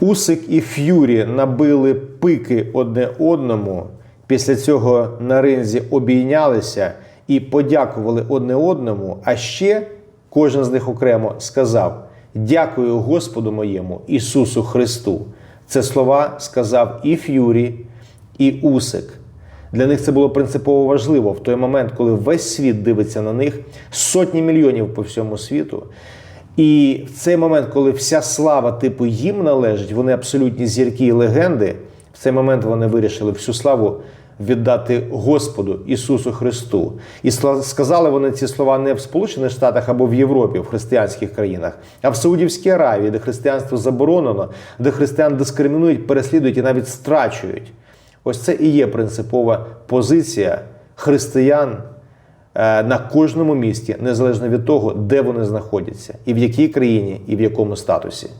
Усик і Ф'юрі набили пики одне одному. Після цього на ринзі обійнялися і подякували одне одному. А ще кожен з них окремо сказав: Дякую Господу моєму Ісусу Христу. Це слова сказав і Ф'юрі, і Усик. Для них це було принципово важливо в той момент, коли весь світ дивиться на них, сотні мільйонів по всьому світу. І в цей момент, коли вся слава типу їм належить, вони абсолютні зірки і легенди. В цей момент вони вирішили всю славу віддати Господу Ісусу Христу. І сказали вони ці слова не в Сполучених Штатах або в Європі, в християнських країнах, а в Саудівській Аравії, де християнство заборонено, де християн дискримінують, переслідують і навіть страчують. Ось це і є принципова позиція християн на кожному місті, незалежно від того, де вони знаходяться, і в якій країні, і в якому статусі.